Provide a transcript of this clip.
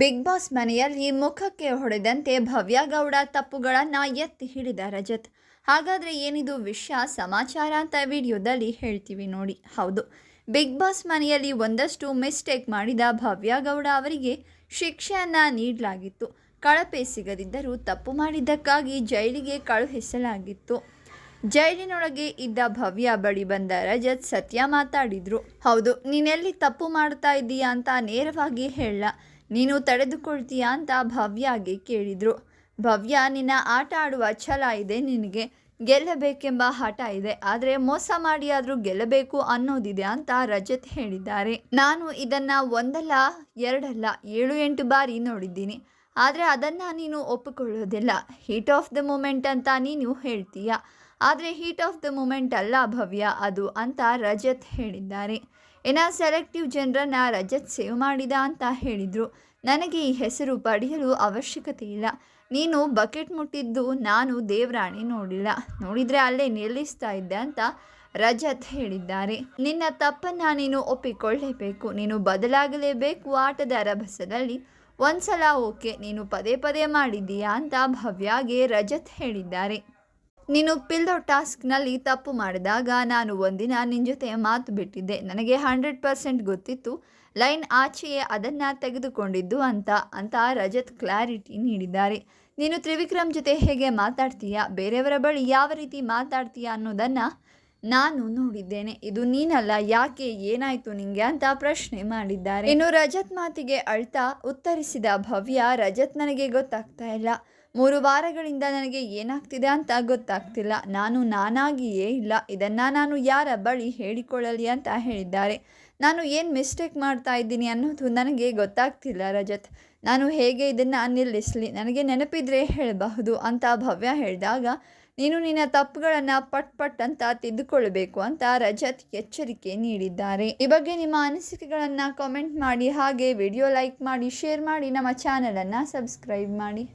Big boss ಮನೆಯಲ್ಲಿ ಮುಖಕ್ಕೆ ಹೊಡೆದಂತೆ ಭವ್ಯ ಗೌಡ ತಪ್ಪುಗಳನ್ನು ಎತ್ತಿ ಹಿಡಿದ ರಜತ್. ಹಾಗಾದರೆ ಏನಿದು ವಿಷಯ? ಸಮಾಚಾರ ಅಂತ ವಿಡಿಯೋದಲ್ಲಿ ಹೇಳ್ತೀವಿ ನೋಡಿ. ಹೌದು, ಬಿಗ್ ಬಾಸ್ ಮನೆಯಲ್ಲಿ ಒಂದಷ್ಟು ಮಿಸ್ಟೇಕ್ ಮಾಡಿದ ಭವ್ಯ ಗೌಡ ಅವರಿಗೆ ಶಿಕ್ಷೆಯನ್ನು ನೀಡಲಾಗಿತ್ತು. ಕಳಪೆ ಸಿಗದಿದ್ದರೂ ತಪ್ಪು ಮಾಡಿದ್ದಕ್ಕಾಗಿ ಜೈಲಿಗೆ ಕಳುಹಿಸಲಾಗಿತ್ತು. ಜೈಲಿನೊಳಗೆ ಇದ್ದ ಭವ್ಯ ಬಳಿ ಬಂದ ರಜತ್ ಸತ್ಯ ಮಾತಾಡಿದ್ರು. ಹೌದು, ನೀನೆಲ್ಲಿ ತಪ್ಪು ಮಾಡ್ತಾ ಇದ್ದೀಯಾ ಅಂತ ನೇರವಾಗಿ ಹೇಳ. ನೀನು ತಡೆದುಕೊಳ್ತೀಯಾ ಅಂತ ಭವ್ಯಾಗೆ ಕೇಳಿದ್ರು. ಭವ್ಯ, ನಿನ್ನ ಆಟ ಆಡುವ ಛಲ ಇದೆ, ನಿನಗೆ ಗೆಲ್ಲಬೇಕೆಂಬ ಹಠ ಇದೆ. ಆದರೆ ಮೋಸ ಮಾಡಿ ಆದರೂ ಗೆಲ್ಲಬೇಕು ಅನ್ನೋದಿದೆ ಅಂತ ರಜತ್ ಹೇಳಿದ್ದಾರೆ. ನಾನು ಇದನ್ನು ಒಂದಲ್ಲ, ಎರಡಲ್ಲ, ಏಳು, ಎಂಟು ಬಾರಿ ನೋಡಿದ್ದೀನಿ. ಆದರೆ ಅದನ್ನು ನೀನು ಒಪ್ಪಿಕೊಳ್ಳೋದಿಲ್ಲ. ಹೀಟ್ ಆಫ್ ದ ಮೂಮೆಂಟ್ ಅಂತ ನೀನು ಹೇಳ್ತೀಯ? ಆದರೆ ಹೀಟ್ ಆಫ್ ದ ಮೂಮೆಂಟ್ ಅಲ್ಲ ಭವ್ಯ, ಅದು ಅಂತ ರಜತ್ ಹೇಳಿದ್ದಾರೆ. ಇನ್ನು ಸೆಲೆಕ್ಟಿವ್ ಜನರನ್ನು ರಜತ್ ಸೇವ್ ಮಾಡಿದ ಅಂತ ಹೇಳಿದರು. ನನಗೆ ಈ ಹೆಸರು ಪಡೆಯಲು ಅವಶ್ಯಕತೆ ಇಲ್ಲ. ನೀನು ಬಕೆಟ್ ಮುಟ್ಟಿದ್ದು ನಾನು ದೇವರಾಣಿ ನೋಡಿಲ್ಲ. ನೋಡಿದರೆ ಅಲ್ಲೇ ನಿಲ್ಲಿಸ್ತಾ ಇದ್ದೆ ಅಂತ ರಜತ್ ಹೇಳಿದ್ದಾರೆ. ನಿನ್ನ ತಪ್ಪನ್ನು ನೀನು ಒಪ್ಪಿಕೊಳ್ಳೇಬೇಕು. ನೀನು ಬದಲಾಗಲೇಬೇಕು ಆಟದ ರಭಸದಲ್ಲಿ. ಒಂದ್ಸಲ ಓಕೆ, ನೀನು ಪದೇ ಪದೇ ಮಾಡಿದ್ದೀಯಾ ಅಂತ ಭವ್ಯಾಗೆ ರಜತ್ ಹೇಳಿದ್ದಾರೆ. ನೀನು ಪಿಲ್ಲೋ ಟಾಸ್ಕ್ನಲ್ಲಿ ತಪ್ಪು ಮಾಡಿದಾಗ ನಾನು ಒಂದಿನ ನಿನ್ನ ಜೊತೆ ಮಾತು ಬಿಟ್ಟಿದ್ದೆ. ನನಗೆ ಹಂಡ್ರೆಡ್ ಪರ್ಸೆಂಟ್ ಗೊತ್ತಿತ್ತು. ಲೈನ್ ಆಚೆಯೇ ಅದನ್ನು ತೆಗೆದುಕೊಂಡಿದ್ದು ಅಂತ ಅಂತ ರಜತ್ ಕ್ಲಾರಿಟಿ ನೀಡಿದ್ದಾರೆ. ನೀನು ತ್ರಿವಿಕ್ರಮ್ ಜೊತೆ ಹೇಗೆ ಮಾತಾಡ್ತೀಯಾ? ಬೇರೆಯವರ ಬಳಿ ಯಾವ ರೀತಿ ಮಾತಾಡ್ತೀಯಾ ಅನ್ನೋದನ್ನು ನಾನು ನೋಡಿದ್ದೇನೆ. ಇದು ನೀನಲ್ಲ, ಯಾಕೆ, ಏನಾಯಿತು ನಿಂಗೆ ಅಂತ ಪ್ರಶ್ನೆ ಮಾಡಿದ್ದಾರೆ. ಇನ್ನು ರಜತ್ ಮಾತಿಗೆ ಅಳ್ತಾ ಉತ್ತರಿಸಿದ ಭವ್ಯ, ರಜತ್ ನನಗೆ ಗೊತ್ತಾಗ್ತಾ ಇಲ್ಲ. ಮೂರು ವಾರಗಳಿಂದ ನನಗೆ ಏನಾಗ್ತಿದೆ ಅಂತ ಗೊತ್ತಾಗ್ತಿಲ್ಲ. ನಾನು ನಾನಾಗಿಯೇ ಇಲ್ಲ. ಇದನ್ನು ನಾನು ಯಾರ ಬಳಿ ಹೇಳಿಕೊಳ್ಳಲಿ ಅಂತ ಹೇಳಿದ್ದಾರೆ. ನಾನು ಏನು ಮಿಸ್ಟೇಕ್ ಮಾಡ್ತಾ ಇದ್ದೀನಿ ಅನ್ನೋದು ನನಗೆ ಗೊತ್ತಾಗ್ತಿಲ್ಲ ರಜತ್. ನಾನು ಹೇಗೆ ಇದನ್ನು ನಿಲ್ಲಿಸಲಿ? ನನಗೆ ನೆನಪಿದ್ರೆ ಹೇಳಬಹುದು ಅಂತ ಭವ್ಯ ಹೇಳಿದಾಗ, ನೀನು ನಿನ್ನ ತಪ್ಪುಗಳನ್ನು ಪಟ್ ಪಟ್ ಅಂತ ತಿದ್ದುಕೊಳ್ಬೇಕು ಅಂತ ರಜತ್ ಎಚ್ಚರಿಕೆ ನೀಡಿದ್ದಾರೆ. ಈ ಬಗ್ಗೆ ನಿಮ್ಮ ಅನಿಸಿಕೆಗಳನ್ನು ಕಾಮೆಂಟ್ ಮಾಡಿ, ಹಾಗೆ ವಿಡಿಯೋ ಲೈಕ್ ಮಾಡಿ ಶೇರ್ ಮಾಡಿ, ನಮ್ಮ ಚಾನಲನ್ನು ಸಬ್ಸ್ಕ್ರೈಬ್ ಮಾಡಿ.